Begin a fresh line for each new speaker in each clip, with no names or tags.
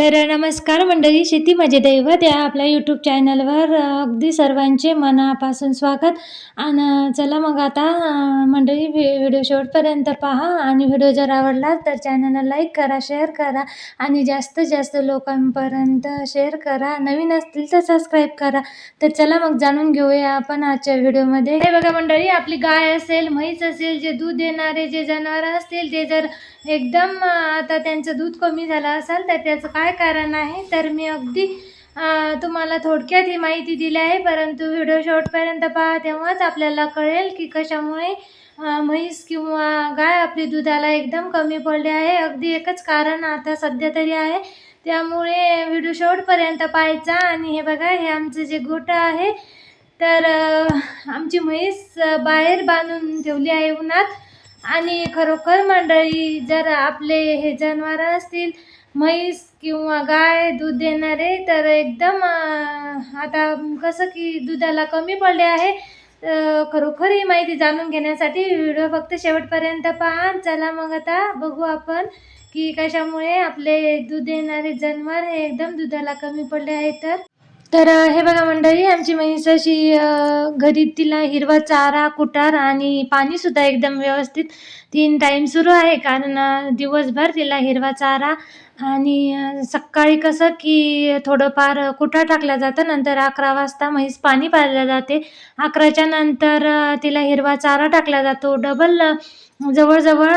तर नमस्कार मंडळी शेती माझे दैवत या आपल्या यूट्यूब चॅनलवर अगदी सर्वांचे मनापासून स्वागत. आणि चला मग आता मंडळी व्हि व्हिडिओ शेवटपर्यंत पहा. आणि व्हिडिओ जर आवडला तर चॅनलला लाईक करा शेअर करा. आणि जास्तीत जास्त लोकांपर्यंत शेअर करा. नवीन असतील तर सबस्क्राईब करा. तर चला मग जाणून घेऊया आपण आजच्या व्हिडिओमध्ये. हे बघा मंडळी आपली गाय असेल म्हैस असेल जे दूध देणारे जे जनावरं असतील ते जर एकदम आता त्यांचं दूध कमी झालं असेल तर त्याचं काय कारण आहे तर मी अगदी तुम्हाला थोडक्यात ही माहिती दिली आहे परंतु व्हिडिओ शेवटपर्यंत पहा तेव्हाच आपल्याला कळेल की कशामुळे म्हैस किंवा गाय आपली दुधाला एकदम कमी पडली आहे. अगदी एकच कारण आता सध्या तरी आहे. त्यामुळे व्हिडिओ शेवटपर्यंत पाहायचा आणि हे बघा हे आमचं जे गोठं आहे तर आमची म्हैस बाहेर बांधून ठेवली आहे उन्हात. आणि खरोखर मंडळी जर आपले हे जनावरं असतील म्हैस किंवा गाय दूध देणारे तर एकदम आता कसं की दुधाला कमी पडले आहे. खरोखर ही माहिती जाणून घेण्यासाठी व्हिडिओ फक्त शेवटपर्यंत पहा. चला मग आता बघू आपण की कशामुळे आपले दूध देणारे जनावर हे एकदम दुधाला कमी पडले आहे. तर तर हे बघा मंडळी आमची म्हैस अशी घरी तिला हिरवा चारा कुटार आणि पाणीसुद्धा एकदम व्यवस्थित तीन टाईम सुरू आहे. कारण दिवसभर तिला हिरवा चारा आणि सकाळी कसं की थोडंफार कुटार टाकलं जातं नंतर अकरा वाजता म्हैस पाणी पाजल्या जाते. अकराच्या नंतर तिला हिरवा चारा टाकला जातो. डबल जवळजवळ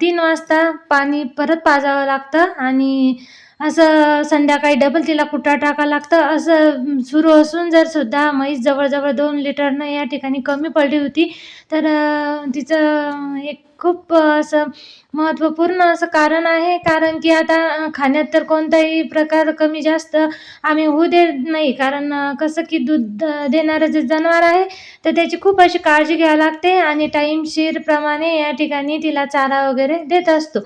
तीन वाजता पाणी परत पाजावं लागतं आणि असं संध्याकाळी डबल तिला कुटा टाकावं लागतं? असं सुरू असून जर सुद्धा म्हैस जवळजवळ दोन लिटरनं या ठिकाणी कमी पडली होती तर तिचं एक खूप असं महत्त्वपूर्ण असं कारण आहे. कारण की आता खाण्यात तर कोणताही प्रकार कमी जास्त आम्ही होऊ देत नाही. कारण कसं की दूध देणारं जे जनावर आहे तर त्याची खूप अशी काळजी घ्यावी लागते आणि टाईमशीरप्रमाणे या ठिकाणी तिला चारा वगैरे देत असतो.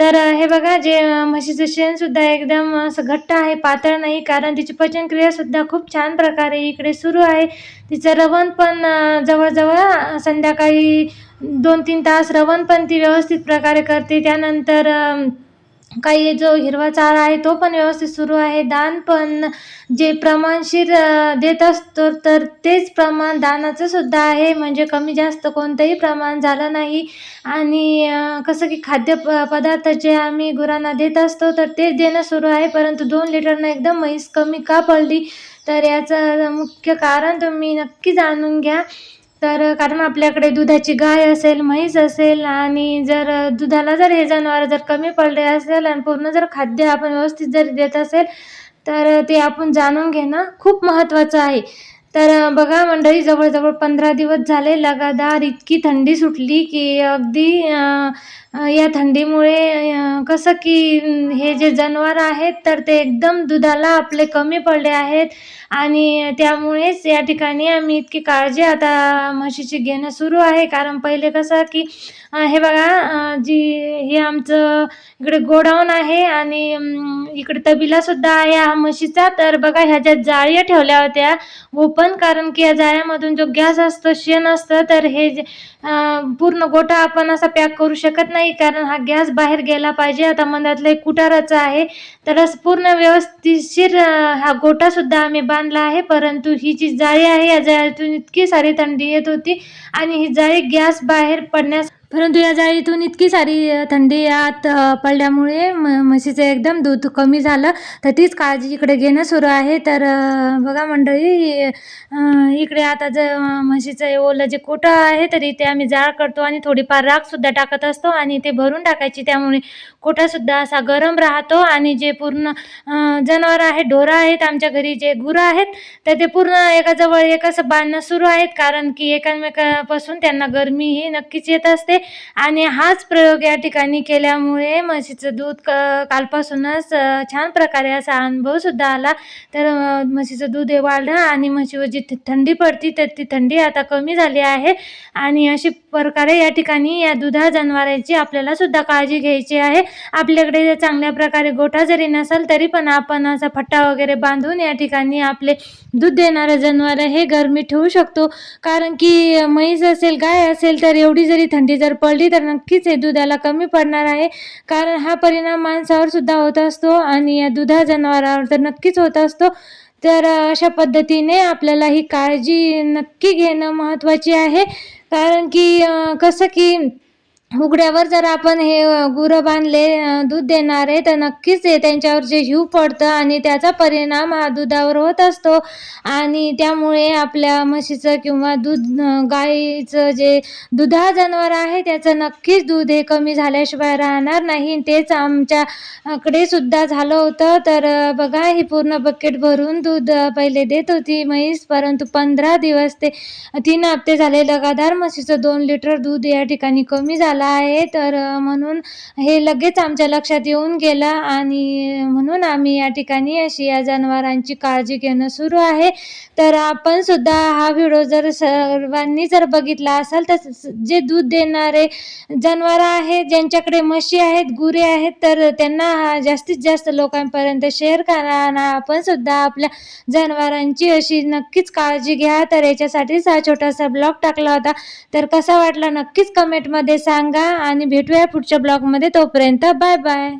तर हे बघा जे म्हशीचं शेणसुद्धा एकदम असं घट्ट आहे पातळ नाही कारण तिची पचनक्रियासुद्धा खूप छान प्रकारे इकडे सुरू आहे. तिचं रवण पण जवळजवळ संध्याकाळी दोन तीन तास रवण पण ती व्यवस्थित प्रकारे करते. त्यानंतर काही जो हिरवा चारा आहे तो पण व्यवस्थित सुरू आहे. दान पण जे प्रमाणशीर देत असतो तर तेच प्रमाण दानाचं सुद्धा आहे. म्हणजे कमी जास्त कोणतंही प्रमाण झालं नाही. आणि कसं की खाद्य प पदार्थ जे आम्ही गुरांना देत असतो तर तेच देणं सुरू आहे. परंतु दोन लिटरनं एकदम म्हैस कमी का पडली? तर याचं मुख्य कारण तुम्ही नक्की जाणून घ्या. तर कारण आपल्याकडे दुधाची गाय असेल म्हैस असेल आणि जर दुधाला जर हे जनावर जर कमी पडले असेल आणि पूर्ण जर खाद्य आपण व्यवस्थित जर देत असेल तर ते आपण जाणून घेणं खूप महत्त्वाचं आहे. तर बघा मंडळी जवळजवळ पंधरा दिवस झाले लगातार इतकी थंडी सुटली की अगदी या थंडीमुळे कसं की हे जे जनावर आहेत तर ते एकदम दुधाला आपले कमी पडले आहेत. आणि त्यामुळेच या ठिकाणी आम्ही इतकी काळजी आता म्हशीची घेणं सुरू आहे. कारण पहिले कसं की हे बघा जी हे आमचं इकडे गोडाऊन आहे आणि इकडे तबिलासुद्धा आहे हा म्हशीचा. तर बघा ह्या ज्या जाळ्या ठेवल्या होत्या पण कारण की या जाळ्यामधून जो गॅस असतो शेण असतं तर हे जे पूर्ण गोठा आपण असा पॅक करू शकत नाही. कारण हा गॅस बाहेर गेला पाहिजे. आता मधातलं एक कुटाराचं आहे. तर पूर्ण व्यवस्थितशीर हा गोठासुद्धा आम्ही बांधला आहे. परंतु ही जी जाळी आहे या जाळ्यातून इतकी सारी थंडी येत होती. आणि ही जाळी गॅस बाहेर पडण्यास परंतु या जाळीतून इतकी सारी थंडी आत पडल्यामुळे म म्हशीचं एकदम दूध कमी झालं. तर तीच काळजी इकडे घेणं सुरू आहे. तर बघा मंडळी इकडे आता ज म्हशीचं ओलं जे कोटं आहे तर इथे आम्ही जाळ करतो आणि थोडीफार राखसुद्धा टाकत असतो आणि ते भरून टाकायची. त्यामुळे कोटासुद्धा असा गरम राहतो आणि जे पूर्ण जनावर जनावरं आहेत ढोरं आहेत आमच्या घरी जे गुरं आहेत तर ते पूर्ण एकाजवळ एक असं बांधणं सुरू आहेत. कारण की एकमेकापासून त्यांना गरमी ही नक्कीच येत असते. आणि हाच प्रयोग या ठिकाणी केल्यामुळे म्हशीचं दूध क कालपासूनच छान प्रकारे असा अनुभवसुद्धा आला. तर म्हशीचं दूध हे वाढलं आणि म्हशीवर जी थंडी पडती तर ती थंडी आता कमी झाली आहे. आणि अशी प्रकारे या ठिकाणी या दुधा जनावरांची आपल्याला सुद्धा काळजी घ्यायची आहे. आपल्याकडे जर चांगल्या प्रकारे गोठा जरी नसेल तरी पण आपण असा फट्टा वगैरे बांधून या ठिकाणी आपले दूध देणारं जनावर हे गरमी ठेवू शकतो. कारण की म्हैस असेल गाय असेल तर एवढी जरी थंडी जर जर पडली तर नक्कीच हे दुधाला कमी पडणार आहे. कारण हा परिणाम माणसावर सुद्धा होत असतो आणि या दुधा जनावरावर तर नक्कीच होत असतो. तर अशा पद्धतीने आपल्याला ही काळजी नक्की घेणं महत्त्वाची आहे. कारण की कसं की उघड्यावर जर आपण हे गुरं बांधले दूध देणारे तर नक्कीच ते त्यांच्यावर जे हिव पडतं आणि त्याचा परिणाम हा दुधावर होत असतो. आणि त्यामुळे आपल्या म्हशीचं किंवा दूध गाईचं जे दुधा जनावर आहे त्याचं नक्कीच दूध हे कमी झाल्याशिवाय राहणार नाही. तेच आमच्याकडे सुद्धा झालं होतं. तर बघा ही पूर्ण बकेट भरून दूध पहिले देत होती म्हैस. परंतु पंधरा दिवस ते तीन हप्ते झाले. लगातार म्हशीचं दोन लिटर दूध या ठिकाणी कमी झालं आहे तर म्हणून हे लगेच आमच्या लक्षात येऊन गेलं आणि म्हणून आम्ही या ठिकाणी अशी या जनावरांची काळजी घेणं सुरू आहे. तर आपण सुद्धा हा व्हिडिओ जर सर्वांनी जर बघितला असाल तर जे दूध देणारे जनावरं आहेत ज्यांच्याकडे म्हशी आहेत गुरे आहेत तर त्यांना हा जास्तीत जास्त लोकांपर्यंत शेअर करा आणि आपण सुद्धा आपल्या जनावरांची अशी नक्कीच काळजी घ्या. तर याच्यासाठीच हा छोटासा ब्लॉग टाकला होता. तर कसा वाटला नक्कीच कमेंटमध्ये सांग. सांगा आणि भेटूया पुढच्या ब्लॉगमध्ये. तोपर्यंत बाय बाय.